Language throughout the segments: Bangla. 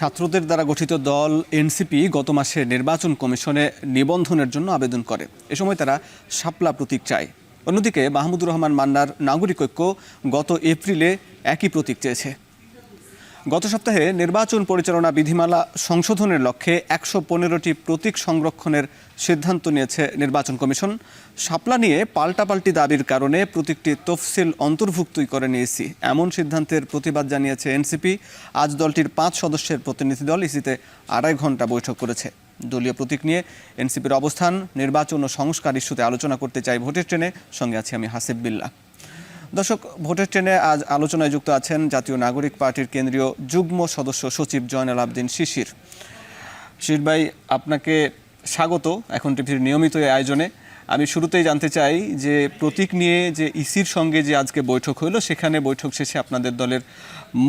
ছাত্রদের দ্বারা গঠিত দল এনসিপি গত মাসে নির্বাচন কমিশনে নিবন্ধনের জন্য আবেদন করে। এ সময় তারা শাপলা প্রতীক চায়। অন্যদিকে মাহমুদুর রহমান মান্নার নাগরিক ঐক্য গত এপ্রিলে একই প্রতীক চেয়েছে। গত সপ্তাহে নির্বাচন পরিচালনা বিধিমালা সংশোধনের লক্ষ্যে একশো পনেরোটি প্রতীক সংরক্ষণের সিদ্ধান্ত নিয়েছে নির্বাচন কমিশন। শাপলা নিয়ে পাল্টাপাল্টি দাবির কারণে প্রতীকটি তফসিল অন্তর্ভুক্তই করে নিয়েছি এমন সিদ্ধান্তের প্রতিবাদ জানিয়েছে এনসিপি। আজ দলটির পাঁচ সদস্যের প্রতিনিধি দল ইসিতে আড়াই ঘণ্টা বৈঠক করেছে। দলীয় প্রতীক নিয়ে এনসিপির অবস্থান, নির্বাচন ও সংস্কার ইস্যুতে আলোচনা করতে চাই ভোটের ট্রেনে। সঙ্গে আছি আমি হাসিব বিল্লাহ দর্শক, ভোটের ট্রেনে আজ আলোচনায় যুক্ত আছেন জাতীয় নাগরিক পার্টির কেন্দ্রীয় যুগ্ম সদস্য সচিব জয়নাল আবদিন শিশির। শিশির ভাই, আপনাকে স্বাগত। এখন টিভির নিয়মিত আয়োজনে আমি শুরুতেই জানতে চাই যে প্রতীক নিয়ে যে ইসির সঙ্গে যে আজকে বৈঠক হলো, সেখানে বৈঠক শেষে আপনাদের দলের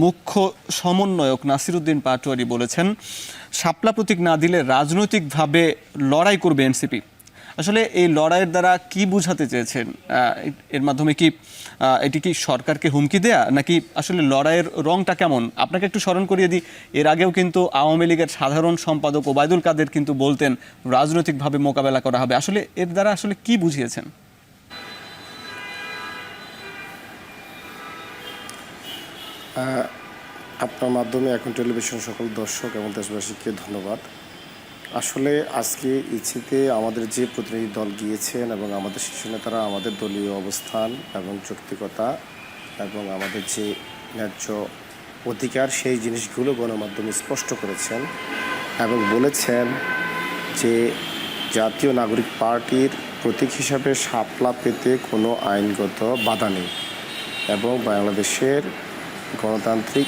মুখ্য সমন্বয়ক নাসিরুদ্দিন পাটোয়ারি বলেছেন শাপলা প্রতীক না দিলে রাজনৈতিকভাবে লড়াই করবে এনসিপি। আসলে এই লড়াইয়ের দ্বারা কি বুঝাতে চেয়েছেন? এর মাধ্যমে কি এটি কি সরকারকে হুমকি দেয়া? নাকি আসলে লড়াইয়ের রংটা কেমন? আপনাকে একটু স্মরণ করিয়ে দিই, এর আগেও কিন্তু আওয়ামী লীগের সাধারণ সম্পাদক ওবায়দুল কাদের কিন্তু বলতেন, রাজনৈতিকভাবে মোকাবেলা করা হবে। আসলে এর দ্বারা আসলে কি বুঝিয়েছেন? আপনার মাধ্যমে এখন টেলিভিশন সকল দর্শক এবং দেশবাসীকে ধন্যবাদ। আসলে আজকে ইচ্ছেতে আমাদের যে প্রতিনিধি দল গিয়েছেন এবং আমাদের শীর্ষ নেতারা, আমাদের দলীয় অবস্থান এবং যৌক্তিকতা এবং আমাদের যে ন্যায্য অধিকার, সেই জিনিসগুলো গণমাধ্যমে স্পষ্ট করেছেন এবং বলেছেন যে জাতীয় নাগরিক পার্টির প্রতীক হিসাবে সাপলা পেতে কোনো আইনগত বাধা নেই এবং বাংলাদেশের গণতান্ত্রিক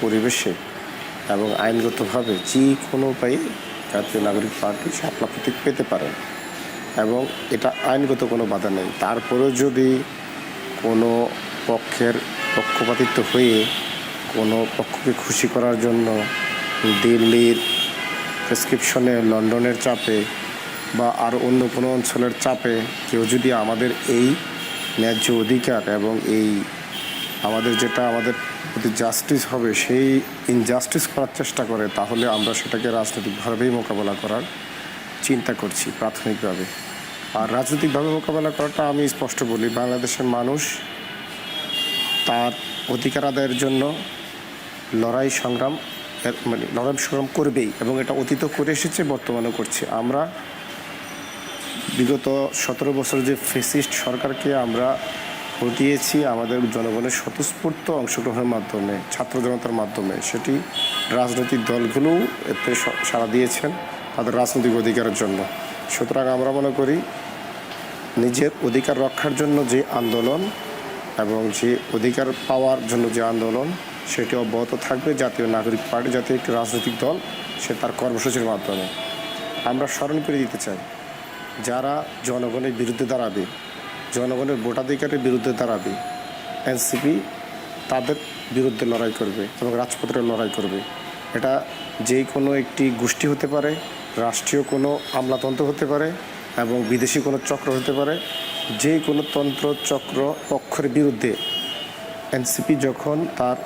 পরিবেশে এবং আইনগতভাবে যে কোনো উপায়ে জাতীয় নাগরিক পার্টি শাপলা প্রতীক পেতে পারেন এবং এটা আইনগত কোনো বাধা নেই। তারপরেও যদি কোনো পক্ষের পক্ষপাতিত্ব হয়ে কোনো পক্ষকে খুশি করার জন্য দিল্লির প্রেসক্রিপশনে, লন্ডনের চাপে বা আর অন্য কোনো অঞ্চলের চাপে কেউ যদি আমাদের এই ন্যায্য অধিকার এবং এই আমাদের যেটা আমাদের প্রতি জাস্টিস হবে, সেই ইনজাস্টিস করার চেষ্টা করে, তাহলে আমরা সেটাকে রাজনৈতিকভাবেই মোকাবেলা করার চিন্তা করছি প্রাথমিকভাবে। আর রাজনৈতিকভাবে মোকাবেলা করাটা আমি স্পষ্ট বলি, বাংলাদেশের মানুষ তার অধিকার আদায়ের জন্য লড়াই সংগ্রাম মানে লড়াই সংগ্রাম করবেই এবং এটা অতীত করে এসেছে, বর্তমানেও করছে। আমরা বিগত সতেরো বছর যে ফেসিস্ট সরকারকে আমরা হটিয়েছি আমাদের জনগণের স্বতঃস্ফূর্ত অংশগ্রহণের মাধ্যমে, ছাত্র জনতার মাধ্যমে। সেটি রাজনৈতিক দলগুলোও এতে সাড়া দিয়েছেন তাদের রাজনৈতিক অধিকারের জন্য। সুতরাং আমরা মনে করি, নিজের অধিকার রক্ষার জন্য যে আন্দোলন এবং যে অধিকার পাওয়ার জন্য যে আন্দোলন, সেটি অব্যাহত থাকবে। জাতীয় নাগরিক পার্টি, জাতীয় একটি রাজনৈতিক দল, সে তার কর্মসূচির মাধ্যমে। আমরা স্মরণ করে দিতে চাই, যারা জনগণের বিরুদ্ধে দাঁড়াবে জনগণের ভোটাধিকারের বিরুদ্ধে দাঁড়াবে। এনসিপি তাদের বিরুদ্ধে লড়াই করবে এবং রাজপথে লড়াই করবে। এটা যেই কোনো একটি গোষ্ঠী হতে পারে, রাষ্ট্রীয় কোনো আমলাতন্ত্র হতে পারে এবং বিদেশি কোনো চক্র হতে পারে যে কোনো তন্ত্র, চক্র, পক্ষের বিরুদ্ধে এনসিপি যখন তার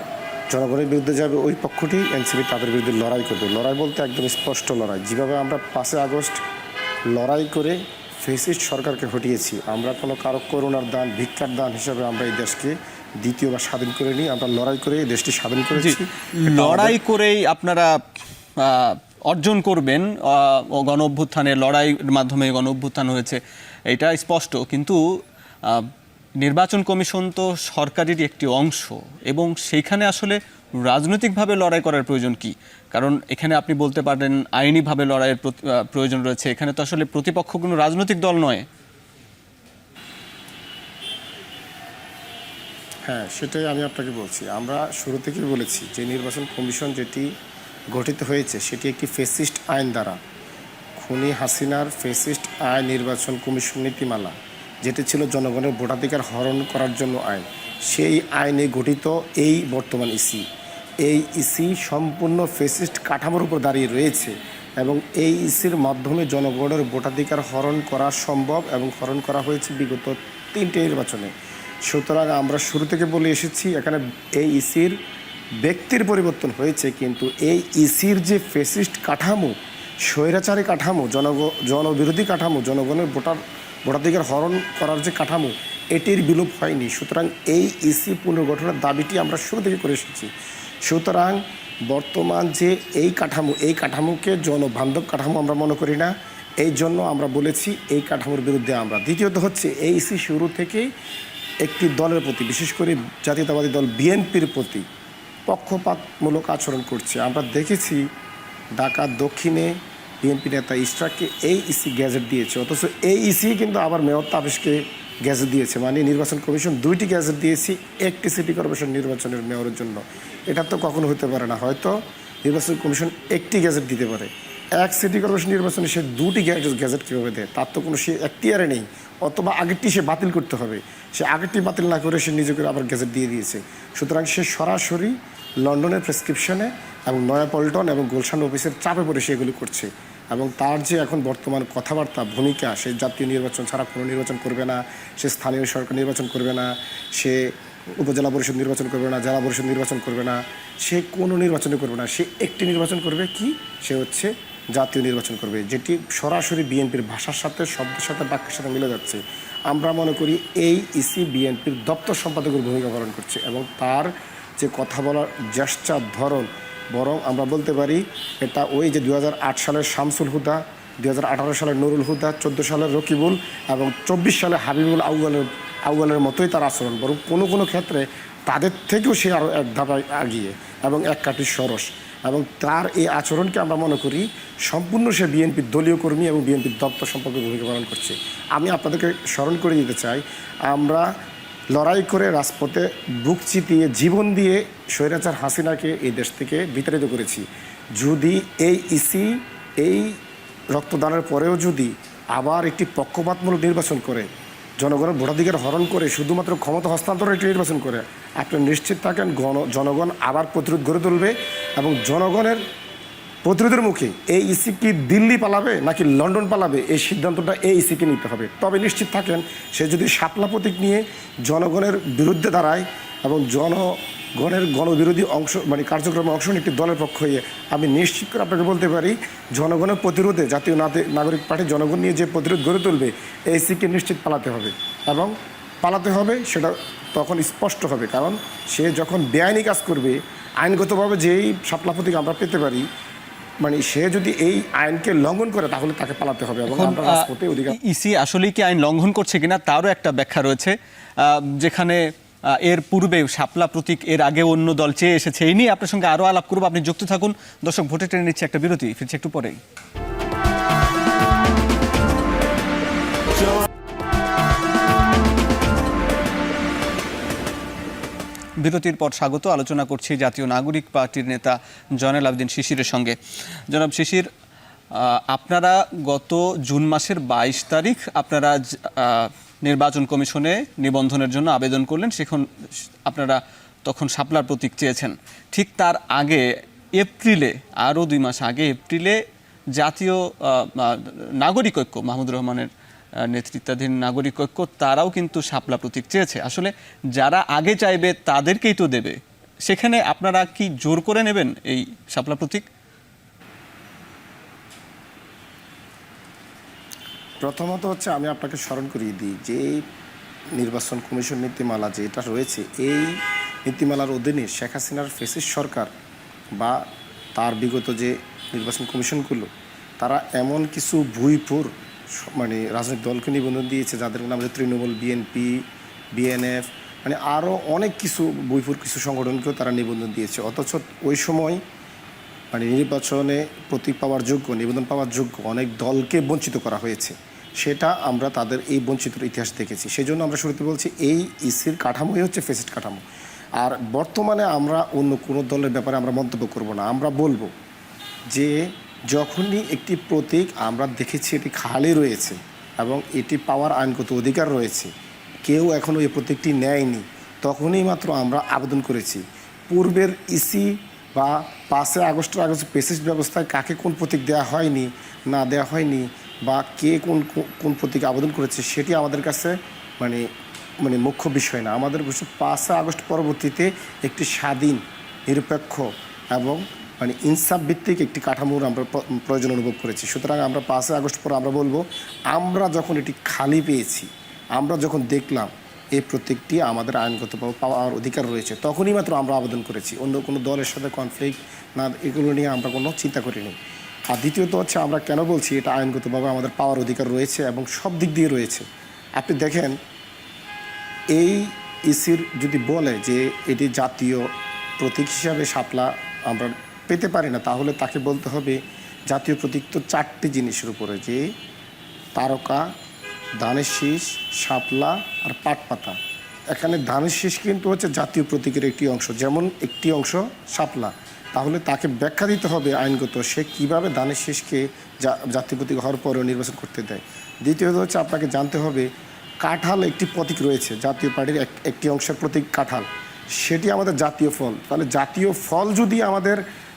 জনগণের বিরুদ্ধে যাবে, ওই পক্ষটি এনসিপি তাদের বিরুদ্ধে লড়াই করবে। লড়াই বলতে একদম স্পষ্ট লড়াই। যেভাবে আমরা পাঁচই আগস্ট লড়াই করে ফেসিস্ট সরকারকে হটিয়েছি। আমরা কোনো কারও করোনার দান ভিক্ষার দান হিসাবে আমরা এই দেশকে দ্বিতীয়বার স্বাধীন করে নিই। আমরা লড়াই করে এই দেশটি স্বাধীন করেছি। লড়াই করেই আপনারা অর্জন করবেন গণ অভ্যুত্থানের লড়াইয়ের মাধ্যমে গণ অভ্যুত্থান হয়েছে এটা স্পষ্ট। কিন্তু নির্বাচন কমিশন তো সরকারেরই একটি অংশ এবং সেইখানে আসলে রাজনৈতিকভাবে লড়াই করার প্রয়োজন কি? কারণ এখানে আপনি বলতে পারেন আইনিভাবে লড়াইয়ের প্রয়োজন রয়েছে। এখানে তো আসলে প্রতিপক্ষ কোনো রাজনৈতিক দল নয়। হ্যাঁ সেটাই আমি আপনাকে বলছি। আমরা শুরু থেকেই বলেছি যে নির্বাচন কমিশন যেটি গঠিত হয়েছে, সেটি একটি ফেসিস্ট আইন দ্বারা। খুনি হাসিনার ফেসিস্ট আইন নির্বাচন কমিশন নীতিমালা, যেটি ছিল জনগণের ভোটাধিকার হরণ করার জন্য আইন, সেই আইনে গঠিত এই বর্তমান ইসি। এই ইসি সম্পূর্ণ ফেসিস্ট কাঠামোর উপর দাঁড়িয়ে রয়েছে এবং এই ইসির মাধ্যমে জনগণের ভোটাধিকার হরণ করা সম্ভব এবং হরণ করা হয়েছে বিগত তিনটে নির্বাচনে। সুতরাং আমরা শুরু থেকে বলে এসেছি, এখানে এই ইসির ব্যক্তির পরিবর্তন হয়েছে, কিন্তু এই ইসির যে ফেসিস্ট কাঠামো, স্বৈরাচারী কাঠামো, জনগ, জনবিরোধী কাঠামো, জনগণের ভোটার, ভোটাধিকার হরণ করার যে কাঠামো, এটির বিলোপ হয়নি। সুতরাং এই ইসি পুনর্গঠনের দাবিটি আমরা শুরু থেকে করে এসেছি। সুতরাং বর্তমান যে এই কাঠামো, এই কাঠামোকে জনবান্ধব কাঠামো আমরা মনে করি না। এই জন্য আমরা বলেছি এই কাঠামোর বিরুদ্ধে আমরা। দ্বিতীয়ত হচ্ছে এই ইসি শুরু থেকেই একটি দলের প্রতি, বিশেষ করে জাতীয়তাবাদী দল বিএনপির প্রতি পক্ষপাতমূলক আচরণ করছে। আমরা দেখেছি ঢাকা দক্ষিণে বিএনপি নেতা ইশরাককে এই ইসি গ্যাজেট দিয়েছে। অথচ এই ইসি কিন্তু আবার মেয়র তাবেশকে গ্যাজেট দিয়েছে। মানে নির্বাচন কমিশন দুইটি গ্যাজেট দিয়েছি, একটি সিটি কর্পোরেশন নির্বাচনের মেয়রের জন্য। এটা তো কখনো হতে পারে না, হয়তো নির্বাচন কমিশন একটি গ্যাজেট দিতে পারে। এক সিটি কর্পোরেশন নির্বাচনে সে দুটি গ্যাজেট কীভাবে দেয়? তার তো কোনো সে এখতিয়ারে নেই, অথবা আগেরটি সে বাতিল করতে হবে। সে আগেরটি বাতিল না করে সে নিজেকে আবার গ্যাজেট দিয়ে দিয়েছে। সুতরাং সে সরাসরি লন্ডনের প্রেসক্রিপশনে এবং নয়াপল্টন এবং গুলশান অফিসের চাপে পড়ে সে এগুলি করছে। এবং তার যে এখন বর্তমান কথাবার্তা, ভূমিকা, সে জাতীয় নির্বাচন ছাড়া কোনো নির্বাচন করবে না, সে স্থানীয় সরকার নির্বাচন করবে না, সে উপজেলা পরিষদ নির্বাচন করবে না, জেলা পরিষদ নির্বাচন করবে না, সে কোনো নির্বাচনই করবে না, সে একটি নির্বাচন করবে কি? সে হচ্ছে জাতীয় নির্বাচন করবে, যেটি সরাসরি বিএনপির ভাষার সাথে, শব্দের সাথে, বাক্যের সাথে মিলে যাচ্ছে। আমরা মনে করি এই ইসি বিএনপির দপ্তর সম্পাদকের ভূমিকা পালন করছে এবং তার যে কথা বলার, জ্যেষ্ঠার ধরন বরং আমরা বলতে পারি এটা ওই যে দু হাজার আট সালের শামসুল হুদা দু হাজার আঠারো সালের নুরুল হুদা, চোদ্দ সালের রকিবুল এবং চব্বিশ সালে হাবিবুল আউয়ালের আউয়ালের মতোই তার আচরণ। বরং কোনো কোনো ক্ষেত্রে তাদের থেকেও সে আরও এক ধাপ আগিয়ে এবং এক কাঠি সরস। এবং তার এই আচরণকে আমরা মনে করি সম্পূর্ণ সে বিএনপির দলীয় কর্মী এবং বিএনপির দপ্তর সম্পর্কে ভূমিকা পালন করছে। আমি আপনাদেরকে স্মরণ করে দিতে চাই, আমরা লড়াই করে রাজপথে বুক চিতিয়ে জীবন দিয়ে স্বৈরাচার হাসিনাকে এই দেশ থেকে বিতাড়িত করেছি। যদি এই ইসি এই রক্তদানের পরেও যদি আবার একটি পক্ষপাতমূলক নির্বাচন করে, জনগণের ভোটাধিকার হরণ করে, শুধুমাত্র ক্ষমতা হস্তান্তরের একটি নির্বাচন করে, আপনি নিশ্চিত থাকেন গণ জনগণ আবার প্রতিরোধ গড়ে তুলবে এবং জনগণের প্রতিরোধের মুখে এই ইসি কি দিল্লি পালাবে নাকি লন্ডন পালাবে? এই সিদ্ধান্তটা এই ইসিকে নিতে হবে। তবে নিশ্চিত থাকেন, সে যদি শাপলা প্রতীক নিয়ে জনগণের বিরুদ্ধে দাঁড়ায় এবং জনগণের গণবিরোধী অংশ মানে কার্যক্রমে অংশ নিয়ে একটি দলের পক্ষ হয়ে, আমি নিশ্চিত করে আপনাকে বলতে পারি, জনগণের প্রতিরোধে জাতীয় নাগরিক পার্টি জনগণ নিয়ে যে প্রতিরোধ গড়ে তুলবে, এই ইসিকে নিশ্চিত পালাতে হবে। এবং পালাতে হবে সেটা তখন স্পষ্ট হবে, কারণ সে যখন বেআইনি কাজ করবে, আইনগতভাবে যেই শাপলা প্রতীক আমরা পেতে পারি মানে সে যদি এই আইনকে লঙ্ঘন করে তাহলে তাকে পালাতে হবে এবং আমরা রাজপথে অধিকার ইসি আসলে কি আইন লঙ্ঘন করছে কিনা তারও একটা ব্যাখ্যা রয়েছে। আহ, যেখানে এর পূর্বে শাপলা প্রতীক এর আগে অন্য দল চেয়ে এসেছে। এই নিয়ে আপনার সঙ্গে আরও আলাপ করব। আপনি যুক্ত থাকুন। দর্শক ভোটে টেনে নিচ্ছে একটা বিরতি। ফিরছে একটু পরেই। বিরতির পর স্বাগত। আলোচনা করছি জাতীয় নাগরিক পার্টির নেতা জয়নাল আবদিন শিশিরের সঙ্গে। জনাব শিশির আপনারা গত জুন মাসের বাইশ তারিখ আপনারা নির্বাচন কমিশনে নিবন্ধনের জন্য আবেদন করলেন। সেখন আপনারা তখন শাপলার প্রতীক চেয়েছেন। ঠিক তার আগে এপ্রিলে, আরও দুই মাস আগে এপ্রিলে জাতীয় নাগরিক ঐক্য, মাহমুদুর রহমানের নেতৃত্বাধীন নাগরিক ঐক্য, তারাও কিন্তু শাপলা প্রতীক চেয়েছে। আসলে যারা আগে চাইবে, তাদেরকেই তো দেবে। সেখানে আপনারা কি জোর করে নেবেন এই শাপলা প্রতীক? প্রথমত হচ্ছে আমি আপনাকে স্মরণ করিয়ে দিই, যে নির্বাচন কমিশন নীতিমালা যে এটা রয়েছে, এই নীতিমালার অধীনে শেখ হাসিনার ফেসিস সরকার বা তার বিগত যে নির্বাচন কমিশনগুলো, তারা এমন কিছু ভুইপুর মানে রাজনৈতিক দলকে নিবন্ধন দিয়েছে, যাদের নাম হচ্ছে তৃণমূল, বিএনপি, বিএনএফ মানে আরও অনেক কিছু বইপুর কিছু সংগঠনকেও তারা নিবন্ধন দিয়েছে। অথচ ওই সময় মানে নির্বাচনে প্রতীক পাওয়ার যোগ্য নিবেদন পাওয়ার যোগ্য অনেক দলকে বঞ্চিত করা হয়েছে। সেটা আমরা তাদের এই বঞ্চিত ইতিহাস দেখেছি। সেই জন্য আমরা শুরুতে বলছি, এই ইসির কাঠামোই হচ্ছে ফেসিট কাঠামো। আর বর্তমানে আমরা অন্য কোনো দলের ব্যাপারে আমরা মন্তব্য করব না। আমরা বলব যে যখনই একটি প্রতীক আমরা দেখেছি এটি খালি রয়েছে এবং এটি পাওয়ার আইনগত অধিকার রয়েছে, কেউ এখনও এই প্রতীকটি নেয়নি, তখনই মাত্র আমরা আবেদন করেছি। পূর্বের ইসি বা পাঁচে আগস্টের আগস্ট যে পেসিস ব্যবস্থায় কাকে কোন প্রতীক দেওয়া হয়নি, না দেওয়া হয়নি, বা কে কোন কোন প্রতীক আবেদন করেছে সেটি আমাদের কাছে মানে মানে মুখ্য বিষয় না। আমাদের পাঁচই আগস্ট পরবর্তীতে একটি স্বাধীন, নিরপেক্ষ এবং মানে ইনসাফ ভিত্তিক একটি কাঠামোর আমরা প্রয়োজন অনুভব করেছি। সুতরাং আমরা পাঁচই আগস্ট পর আমরা বলব, আমরা যখন এটি খালি পেয়েছি, আমরা যখন দেখলাম এই প্রত্যেকটি আমাদের আইনগতভাবে পাওয়ার অধিকার রয়েছে, তখনই মাত্র আমরা আবেদন করেছি। অন্য কোনো দলের সাথে কনফ্লিক্ট না, এগুলো নিয়ে আমরা কোনো চিন্তা করিনি। আর দ্বিতীয়ত হচ্ছে আমরা কেন বলছি এটা আইনগতভাবে আমাদের পাওয়ার অধিকার রয়েছে এবং সব দিক দিয়ে রয়েছে। আপনি দেখেন, এই ইসির যদি বলে যে এটি জাতীয় প্রতীক হিসাবে শাপলা আমরা পেতে পারি না, তাহলে তাকে বলতে হবে জাতীয় প্রতীক তো চারটি জিনিসের উপরে, যে তারকা, ধানের শীষ, শাপলা আর পাট পাতা। এখানে ধানের শীষ কিন্তু হচ্ছে জাতীয় প্রতীকের একটি অংশ, যেমন একটি অংশ শাপলা। তাহলে তাকে ব্যাখ্যা দিতে হবে আইনগত, সে কীভাবে ধানের শীষকে জাতীয় প্রতীক হওয়ার পরেও নির্বাচন করতে দেয়। দ্বিতীয়ত হচ্ছে আপনাকে জানতে হবে, কাঁঠাল একটি প্রতীক রয়েছে, জাতীয় পার্টির এক- একটি অংশের প্রতীক কাঁঠাল। সেটি আমাদের জাতীয় ফল। তাহলে জাতীয় ফল যদি আমাদের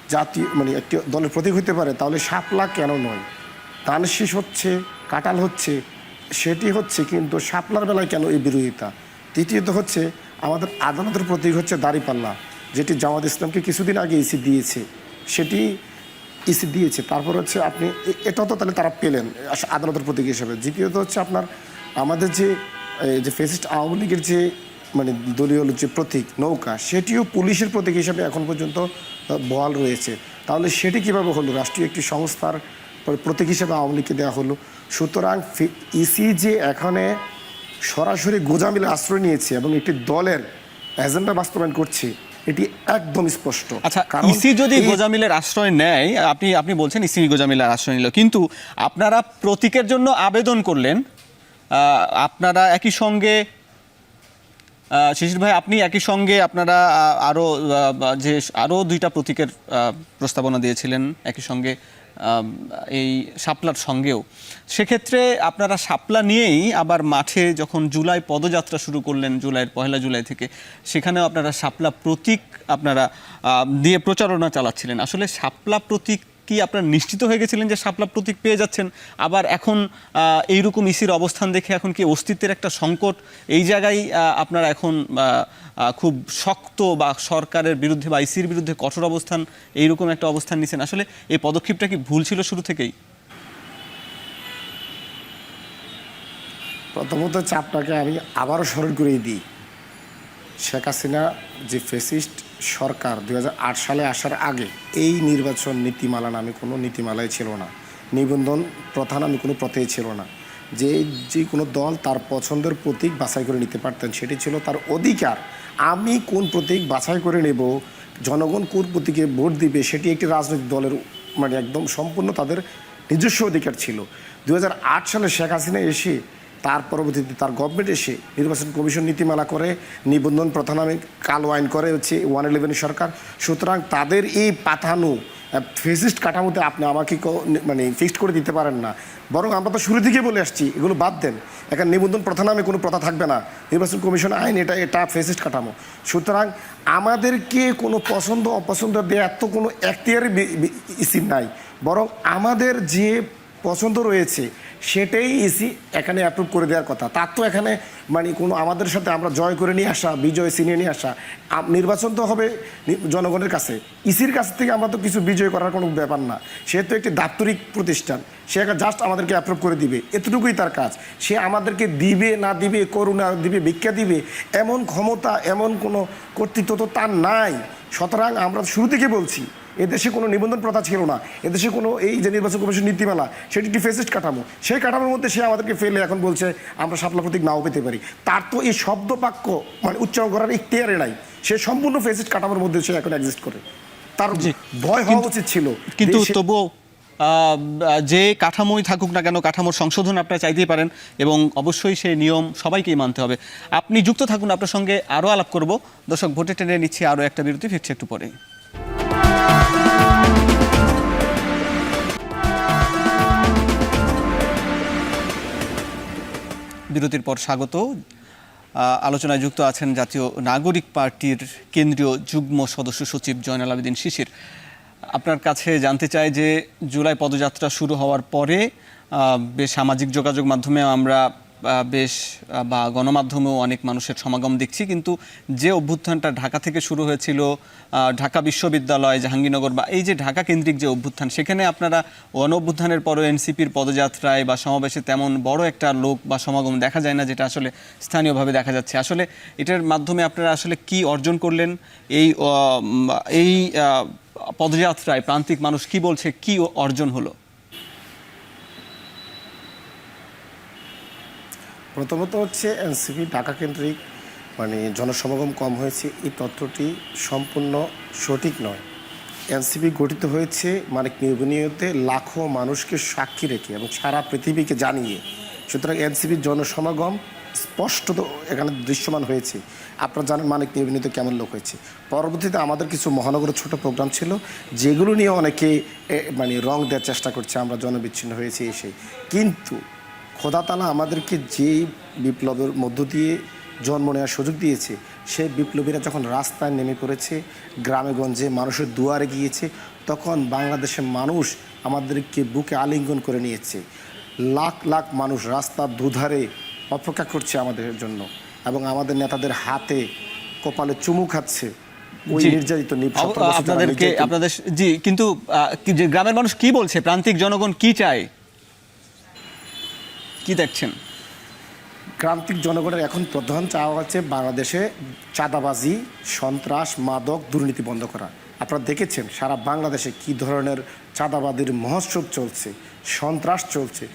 জাতীয় মানে একটি দলের প্রতীক হতে পারে, তাহলে শাপলা কেন নয়? ধান শীষ হচ্ছে, কাঁঠাল হচ্ছে, সেটি হচ্ছে কিন্তু শাপলার বেলায় কেন এই বিরোধিতা? তৃতীয়ত হচ্ছে, আমাদের আদালতের প্রতীক হচ্ছে দাড়িপাল্লা, যেটি জামাত ইসলামকে কিছুদিন আগে ইসি দিয়েছে। সেটি ইসি দিয়েছে। তারপর হচ্ছে আপনি এ- এটাও তো তাহলে তারা পেলেন আদালতের প্রতীক হিসেবে। দ্বিতীয়ত হচ্ছে আপনার, আমাদের যে যে ফেসিস্ট আওয়ামী লীগের যে মানে দলীয় যে প্রতীক নৌকা সেটিও পুলিশের প্রতীক হিসাবে এখন পর্যন্ত বহাল রয়েছে। তাহলে সেটি কীভাবে হলো? রাষ্ট্রীয় একটি সংস্থার প্রতীক হিসেবে আওয়ামী লীগকে দেওয়া হলো। সুতরাং ইসি যে এখানে সরাসরি গোজামিলে আশ্রয় নিয়েছে এবং একটি দলের এজেন্ডা বাস্তবায়ন করছে এটি একদম স্পষ্ট। আচ্ছা ইসি যদি গোজামিলের আশ্রয় নেয় আপনি আপনি বলছেন ইসি গোজামিলের আশ্রয় নিল কিন্তু আপনারা প্রতীকের জন্য আবেদন করলেন আপনারা একই সঙ্গে শিশির ভাই আপনি একই সঙ্গে আপনারা আহ, আরও যে আরও দুইটা প্রতীকের প্রস্তাবনা দিয়েছিলেন একই সঙ্গে এই শাপলার সঙ্গেও। সেক্ষেত্রে আপনারা শাপলা নিয়েই আবার মাঠে যখন জুলাই পদযাত্রা শুরু করলেন জুলাইয়ের পহেলা জুলাই থেকে সেখানেও আপনারা শাপলা প্রতীক আপনারা দিয়ে প্রচারণা চালাচ্ছিলেন। আসলে শাপলা প্রতীক কি আপনার নিশ্চিত হয়ে গেছিলেন যে শাপলা প্রতীক পেয়ে যাচ্ছেন? আবার এখন এইরকম ইসির অবস্থান দেখে এখন কি অস্তিত্বের একটা সংকট? এই জায়গায় আপনারা এখন খুব শক্ত বা সরকারের বিরুদ্ধে বা ইসির বিরুদ্ধে কঠোর অবস্থান, এইরকম একটা অবস্থান নিছেন। আসলে এই পদক্ষেপটা কি ভুল ছিল শুরু থেকেই? প্রথমত চাপটাকে আমি আবারও স্মরণ করিয়ে দিই। শেখ হাসিনা যে ফেসিস্ট সরকার দু হাজার আট সালে আসার আগে এই নির্বাচন নীতিমালা নামে কোনো নীতিমালাই ছিল না। নিবন্ধন প্রথা নামে কোনো প্রথাই ছিল না। যে যে কোনো দল তার পছন্দের প্রতীক বাছাই করে নিতে পারতেন, সেটি ছিল তার অধিকার। আমি কোন প্রতীক বাছাই করে নেব, জনগণ কোন প্রতীকে ভোট দিবে, সেটি একটি রাজনৈতিক দলের মানে একদম সম্পূর্ণ তাদের নিজস্ব অধিকার ছিল। দুই হাজার আট সালে শেখ হাসিনা এসে তার পরবর্তীতে তার গভর্নমেন্ট এসে নির্বাচন কমিশন নীতিমালা করে, নিবন্ধন প্রথা নামে কালো আইন করে, হচ্ছে ওয়ান ইলেভেন সরকার। সুতরাং তাদের এই পাঠানো ফেসিস্ট কাঠামোতে আপনি আমাকে মানে ফিক্সড করে দিতে পারেন না। বরং আমরা তো শুরু থেকে বলে আসছি, এগুলো বাদ দেন। এখানে নিবন্ধন প্রথা নামে কোনো প্রথা থাকবে না। নির্বাচন কমিশন আইন, এটা এটা ফেসিস্ট কাঠামো। সুতরাং আমাদেরকে কোনো পছন্দ, অপছন্দ দেওয়ার তো কোনো এখতিয়ারই ইসিম নাই। বরং আমাদের যে পছন্দ রয়েছে সেটাই ইসি এখানে অ্যাপ্রুভ করে দেওয়ার কথা। তার তো এখানে মানে কোনো আমাদের সাথে আমরা জয় করে নিয়ে আসা, বিজয় ছিনিয়ে নিয়ে আসা নির্বাচন তো হবে জনগণের কাছে। ইসির কাছ থেকে আমরা তো কিছু বিজয় করার কোনো ব্যাপার না। সে তো একটি দাপ্তরিক প্রতিষ্ঠান। সে জাস্ট আমাদেরকে অ্যাপ্রুভ করে দিবে। এতটুকুই তার কাজ। সে আমাদেরকে দিবে, না দিবে, করুণা দিবে, ভিক্ষা দিবে, এমন ক্ষমতা, এমন কোনো কর্তৃত্ব তো তার নাই। সুতরাং আমরা শুরু থেকে বলছি এদেশে কোনো নিবন্ধন প্রথা ছিল না। এদেশে কোনো এই যে নির্বাচন কমিশন নীতিমালা সেটি একটি ফেসিস্ট কাঠামো। সেই কাঠামোর মধ্যে সে আমাদেরকে ফেলে এখন বলছে আমরা সাপলা প্রতীক নাও পেতে পারি। তার তো এই শব্দ বাক্য মানে উচ্চারণ করার ইখতিয়ারে নাই। সে সম্পূর্ণ ফেসিস্ট কাঠামোর মধ্যে সে এখন এক্সিস্ট করে। তার। ভয় হওয়া উচিত ছিল কিন্তু তবুও যে কাঠামোই থাকুক না কেন কাঠামোর সংশোধন আপনারা চাইতেই পারেন এবং অবশ্যই সেই নিয়ম সবাইকেই মানতে হবে। আপনি যুক্ত থাকুন আপনার সঙ্গে আরও আলাপ করব। দর্শক ভোটে টেনে নিচ্ছি আরও একটা বিরতি ফিরছি একটু পরে বিরতির পর স্বাগত। আলোচনায় যুক্ত আছেন জাতীয় নাগরিক পার্টির কেন্দ্রীয় যুগ্ম সদস্য সচিব জয়নাল আবেদিন শিশির। আপনার কাছে জানতে চাই যে জুলাই পদযাত্রা শুরু হওয়ার পরে বেশ সামাজিক যোগাযোগ মাধ্যমে আমরা বেশ বা গণমাধ্যমেও অনেক মানুষের সমাগম দেখছি, কিন্তু যে অভ্যুত্থানটা ঢাকা থেকে শুরু হয়েছিল ঢাকা বিশ্ববিদ্যালয়, জাহাঙ্গীরনগর বা এই যে ঢাকা কেন্দ্রিক যে অভ্যুত্থান, সেখানে আপনারা অন অভ্যুত্থানের পরও এনসিপির পদযাত্রায় বা সমাবেশে তেমন বড় একটা লোক বা সমাগম দেখা যায় না, যেটা আসলে স্থানীয়ভাবে দেখা যাচ্ছে। আসলে এটার মাধ্যমে আপনারা আসলে কি অর্জন করলেন? এই এই পদযাত্রায় প্রান্তিক মানুষ কি বলছে? কি অর্জন হলো? প্রথমত হচ্ছে এনসিপি, ঢাকা কেন্দ্রিক মানে জনসমাগম কম হয়েছে, এই তথ্যটি সম্পূর্ণ সঠিক নয়। এনসিপি গঠিত হয়েছে মানে নির্বাচনীয়তে লাখো মানুষকে সাক্ষী রেখে এবং সারা পৃথিবীকে জানিয়ে। সুতরাং এনসিপির জনসমাগম স্পষ্ট তো এখানে দৃশ্যমান হয়েছে। আপনারা জানেন মানিক নির্বাচিত কেমন লোক হয়েছে। পরবর্তীতে আমাদের কিছু মহানগরের ছোট প্রোগ্রাম ছিল, যেগুলো নিয়ে অনেকে মানে রং দেওয়ার চেষ্টা করছে, আমরা জনবিচ্ছিন্ন হয়েছে এসে। কিন্তু খোদা তালা আমাদেরকে যেই বিপ্লবের মধ্য দিয়ে জন্ম নেওয়ার সুযোগ দিয়েছে সেই বিপ্লবীরা যখন রাস্তায় নেমে পড়েছে গ্রামে গঞ্জে মানুষের দুয়ারে গিয়েছে তখন বাংলাদেশের মানুষ আমাদেরকে বুকে আলিঙ্গন করে নিয়েছে। লাখ লাখ মানুষ রাস্তার দুধারে অপেক্ষা করছে আমাদের জন্য এবং আমাদের নেতাদের হাতে কপালে চুমু খাচ্ছে আপনাদেরকে আপনাদের জি কিন্তু যে গ্রামের মানুষ কি বলছে? প্রান্তিক জনগণ কি চায়? কি দেখছেন? ক্রান্তিক জনগণের এখন প্রধান চাওয়া হচ্ছে বাংলাদেশে চাঁদাবাজি, সন্ত্রাস, মাদক, দুর্নীতি বন্ধ করা। আপনারা দেখেছেন সারা বাংলাদেশে কি ধরনের চাঁদাবাদির মহোৎসব চলছে, সন্ত্রাস চলছে,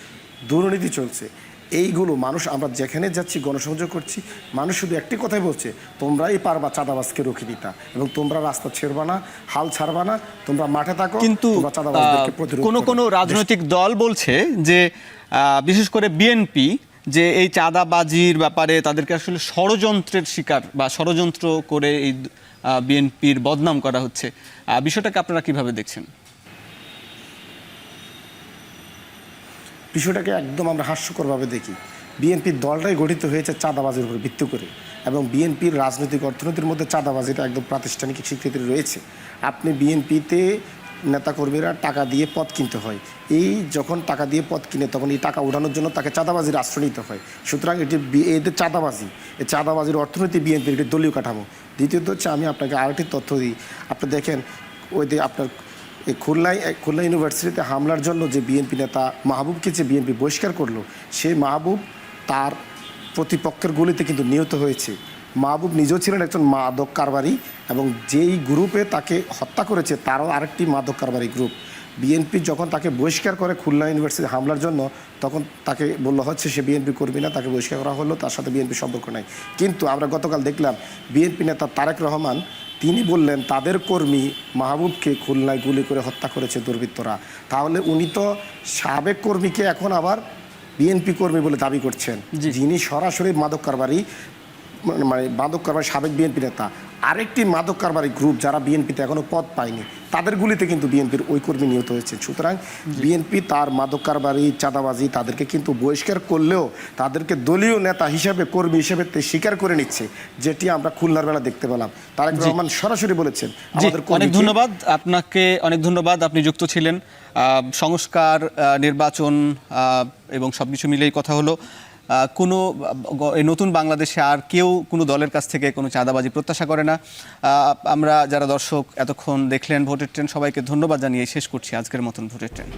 দুর্নীতি চলছে। এইগুলো মানুষ আমরা যেখানে যাচ্ছি গণসংযোগ করছি মানুষ শুধু একটি কথাই বলছে তোমরাই পারবা চাঁদাবাজকে রুখে দিতা এবং তোমরা রাস্তা ছেড়বা না হাল ছাড়বা না তোমরা মাঠে থাকো কিন্তু কোনো কোনো রাজনৈতিক দল বলছে যে আহ, বিশেষ করে বিএনপি যে এই চাঁদাবাজির ব্যাপারে তাদেরকে আসলে ষড়যন্ত্রের শিকার বা ষড়যন্ত্র করে এই বিএনপির বদনাম করা হচ্ছে। আহ, বিষয়টাকে আপনারা কীভাবে দেখছেন? বিষয়টাকে একদম আমরা হাস্যকরভাবে দেখি। বিএনপির দলটাই গঠিত হয়েছে চাঁদাবাজির উপর ভিত্তি করে এবং বিএনপির রাজনৈতিক অর্থনীতির মধ্যে চাঁদাবাজিটা একদম প্রাতিষ্ঠানিক স্বীকৃতি রয়েছে। আপনি বিএনপিতে নেতাকর্মীরা টাকা দিয়ে পদ কিনতে হয়। এই যখন টাকা দিয়ে পদ কিনে তখন এই টাকা ওঠানোর জন্য তাকে চাঁদাবাজির আশ্রয় নিতে হয়। সুতরাং এটি এদের চাঁদাবাজি। এই চাঁদাবাজির অর্থনীতি বিএনপির একটি দলীয় কাঠামো। দ্বিতীয়ত হচ্ছে আমি আপনাকে আরেকটি তথ্য দিই। আপনি দেখেন ওই আপনার এই খুলনায় খুলনা ইউনিভার্সিটিতে হামলার জন্য যে বিএনপি নেতা মাহবুবকে যে বিএনপি বহিষ্কার করল সেই মাহবুব তার প্রতিপক্ষের গুলিতে কিন্তু নিহত হয়েছে। মাহবুব নিজেও ছিলেন একজন মাদক কারবারি এবং যেই গ্রুপে তাকে হত্যা করেছে, তারও আরেকটি মাদক কারবারি গ্রুপ। বিএনপি যখন তাকে বহিষ্কার করে খুলনা ইউনিভার্সিটি হামলার জন্য, তখন তাকে বলল, হচ্ছে সে বিএনপি কর্মী না, তাকে বহিষ্কার করা হলো, তার সাথে বিএনপি সম্পর্ক নাই। কিন্তু আমরা গতকাল দেখলাম, বিএনপি নেতা তারেক রহমান তিনি বললেন তাদের কর্মী মাহবুবকে খুলনায় গুলি করে হত্যা করেছে দুর্বৃত্তরা। তাহলে উনি তো সাবেক কর্মীকে এখন আবার বিএনপি কর্মী বলে দাবি করছেন। যিনি সরাসরি মাদক কারবারি মানে- মানে মাদক কারবারি সাবেক বিএনপি নেতা। আরেকটি মাদক কারবারি গ্রুপ যারা বিএনপিতে এখনও পদ পায়নি তাদের গুলিতে কিন্তু বিএনপির ওই কর্মী নিহত হয়েছে। সুতরাং বিএনপি তার মাদক কারবারি চাঁদাবাজি তাদেরকে কিন্তু বহিষ্কার করলেও তাদেরকে দলীয় নেতা হিসেবে কর্মী হিসেবে স্বীকার করে নিচ্ছে যেটি আমরা খুলনার বেলা দেখতে পেলাম। তারেক রহমান সরাসরি বলেছেন অনেক ধন্যবাদ। আপনাকে অনেক ধন্যবাদ আপনি যুক্ত ছিলেন। আহ, সংস্কার নির্বাচন আহ, এবং সব কিছু মিলেই কথা হলো। কোনো নতুন বাংলাদেশে আর কেউ কোনো দলের কাছ থেকে কোনো চাঁদাবাজি প্রত্যাশা করে না। আমরা যারা দর্শক এতক্ষণ দেখলেন ভোটের ট্রেন, সবাইকে ধন্যবাদ জানিয়ে শেষ করছি আজকের মতন ভোটের ট্রেন।